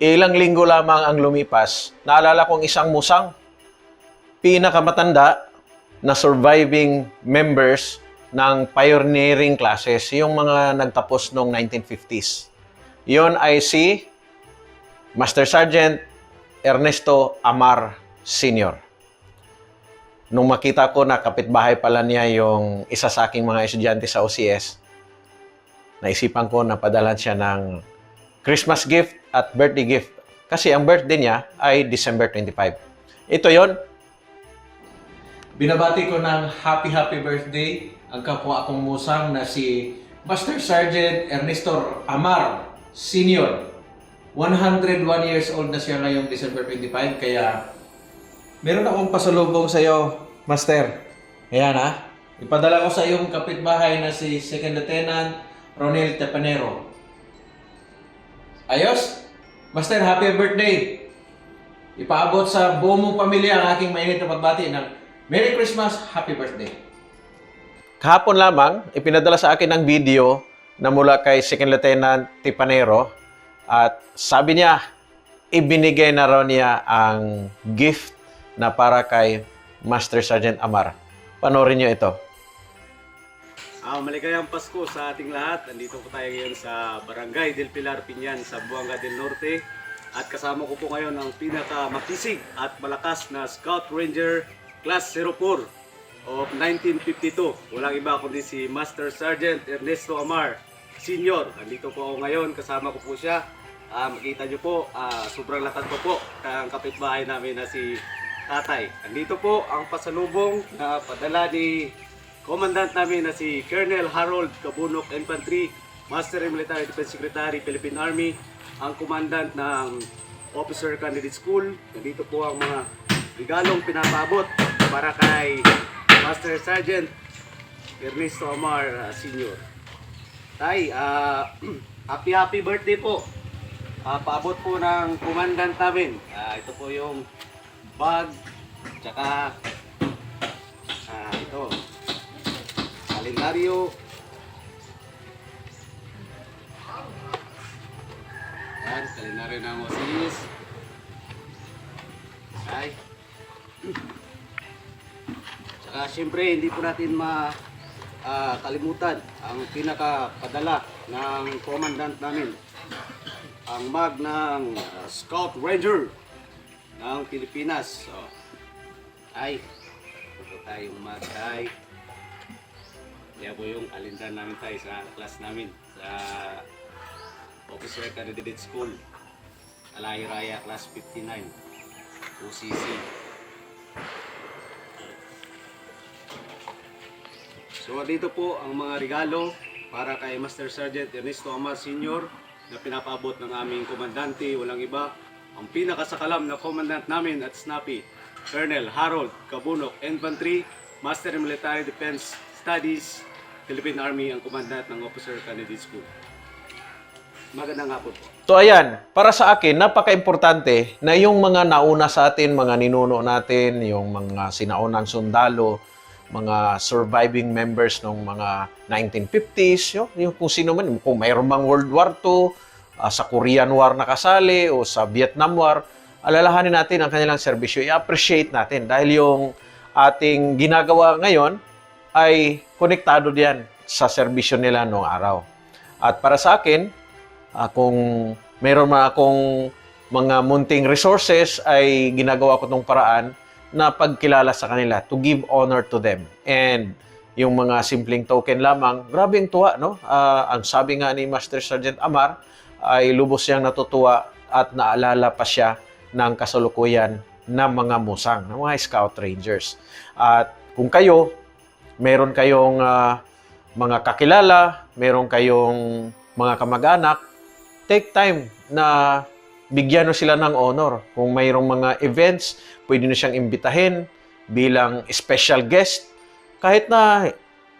ilang linggo lamang ang lumipas, naalala kong isang musang, pinakamatanda na surviving members ng pioneering classes, yung mga nagtapos noong 1950s. Yon ay si Master Sergeant Ernesto Amar Sr. Nung makita ko na kapitbahay pala niya yung isa sa aking mga estudyante sa OCS, naisipan ko na padalan siya ng Christmas gift at birthday gift. Kasi ang birthday niya ay December 25. Ito yon. Binabati ko ng happy happy birthday ang kapwa akong musang na si Master Sergeant Ernesto Amar Sr. 101 years old na siya ngayong December 25 kaya meron akong pasalubong sa iyo, Master. Ayan ha. Ipadala ko sa iyong kapitbahay na si Second Lieutenant Ronel Tepanero. Ayos? Master, happy birthday! Ipaabot sa buong mong pamilya ang aking mainit na pagbati ng Merry Christmas, Happy Birthday! Kahapon lamang, ipinadala sa akin ang video na mula kay Second Lieutenant Tipanero at sabi niya, ibinigay na raw niya ang gift na para kay Master Sergeant Amar. Panorin niyo ito. Ah, maligayang Pasko sa ating lahat. Nandito po tayo ngayon sa Barangay del Pilar Pinyan sa Buanga del Norte. At kasama ko po ngayon ang pinaka makisig at malakas na Scout Ranger Class 04 of 1952. Walang iba kundi si Master Sergeant Ernesto Amar Senior. Nandito po ako ngayon, kasama ko po siya. Ah, makita nyo po, ah, sobrang latag ko po ang kapitbahay namin na si Tatay. Nandito po ang pasalubong na padala ni Commandant namin na si Colonel Harold Kabunok Infantry, Master in Military Defense Secretary, Philippine Army, ang Commandant ng Officer Candidate School. Nandito po ang mga regalong pinapabot para kay Master Sergeant Ernesto Amar uh, Sr. Tay, ah, happy happy birthday po. Ah, paabot po ng commandant namin. Ah, ito po yung bag, tsaka kalendaryo. Yan, kalendaryo ng OCS. Ay. Tsaka syempre, hindi po natin ma ah, kalimutan ang pinakapadala ng commandant namin. Ang mag ng ah, Scout Ranger ng Pilipinas. So, ay, ito tayong mag ay. Kaya po yung kalendan namin tayo sa class namin sa Officer Candidate School. Alay Raya Class 59. OCC. So dito po ang mga regalo para kay Master Sergeant Ernesto Amar Sr. na pinapaabot ng aming komandante, walang iba, ang pinakasakalam na komandant namin at snappy, Colonel Harold Kabunok Infantry, Master in Military Defense Studies, Philippine Army, ang komandant ng Officer Candidate School. Magandang hapon po. So ayan, para sa akin, napaka-importante na yung mga nauna sa atin, mga ninuno natin, yung mga sinaunang sundalo, mga surviving members ng mga 1950s, yung, yung kung sino man, kung mayroon bang World War II, ah, sa Korean War nakasali, o sa Vietnam War, alalahanin natin ang kanilang serbisyo, i-appreciate natin dahil yung ating ginagawa ngayon ay konektado diyan sa serbisyo nila noong araw. At para sa akin, Ah, kung meron man akong mga munting resources ay ginagawa ko tong paraan na pagkilala sa kanila to give honor to them. And yung mga simpleng token lamang, grabe ang tuwa, no? Ah, ang sabi nga ni Master Sergeant Amar ay lubos siyang natutuwa at naalala pa siya ng kasalukuyan ng mga musang, ng mga Scout Rangers. At kung kayo, meron kayong ah, mga kakilala, meron kayong mga kamag-anak, take time na bigyan nyo sila ng honor. Kung mayroong mga events, pwede nyo siyang imbitahin bilang special guest. Kahit na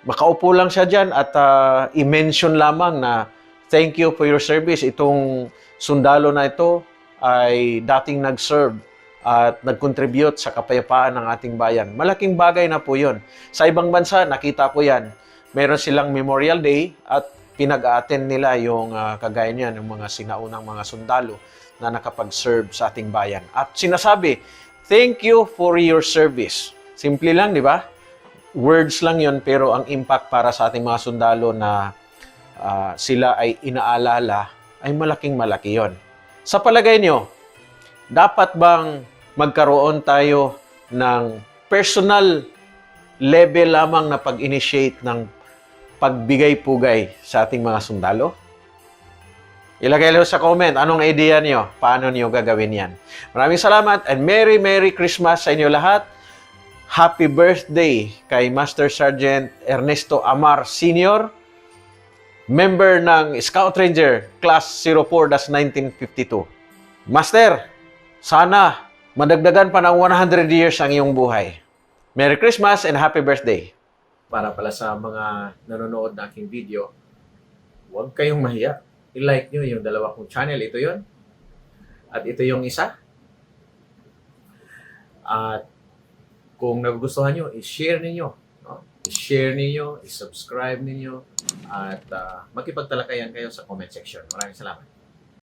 makaupo lang siya dyan at ah, i-mention lamang na thank you for your service. Itong sundalo na ito ay dating nag-serve at nag-contribute sa kapayapaan ng ating bayan. Malaking bagay na po yun. Sa ibang bansa, nakita ko yan. Meron silang Memorial Day at pinag-attend nila yung ah, kagaya niyan, yung mga sinaunang mga sundalo na nakapag-serve sa ating bayan. At sinasabi, thank you for your service. Simple lang, di ba? Words lang yon pero ang impact para sa ating mga sundalo na ah, sila ay inaalala ay malaking malaki yon. Sa palagay nyo, dapat bang magkaroon tayo ng personal level lamang na pag-initiate ng pagbigay-pugay sa ating mga sundalo? Ilagay lang sa comment, anong idea niyo? Paano niyo gagawin yan? Maraming salamat and Merry Merry Christmas sa inyo lahat. Happy birthday kay Master Sergeant Ernesto Amar Sr., member ng Scout Ranger Class 04-1952. Master, sana madagdagan pa ng 100 years ang iyong buhay. Merry Christmas and Happy Birthday! Para pala sa mga nanonood ng aking video, huwag kayong mahiya. I-like nyo yung dalawa kong channel. Ito yon At ito yung isa. At kung nagugustuhan nyo, i-share ninyo. No? I-share ninyo, i-subscribe ninyo, at uh, makipagtalakayan kayo sa comment section. Maraming salamat.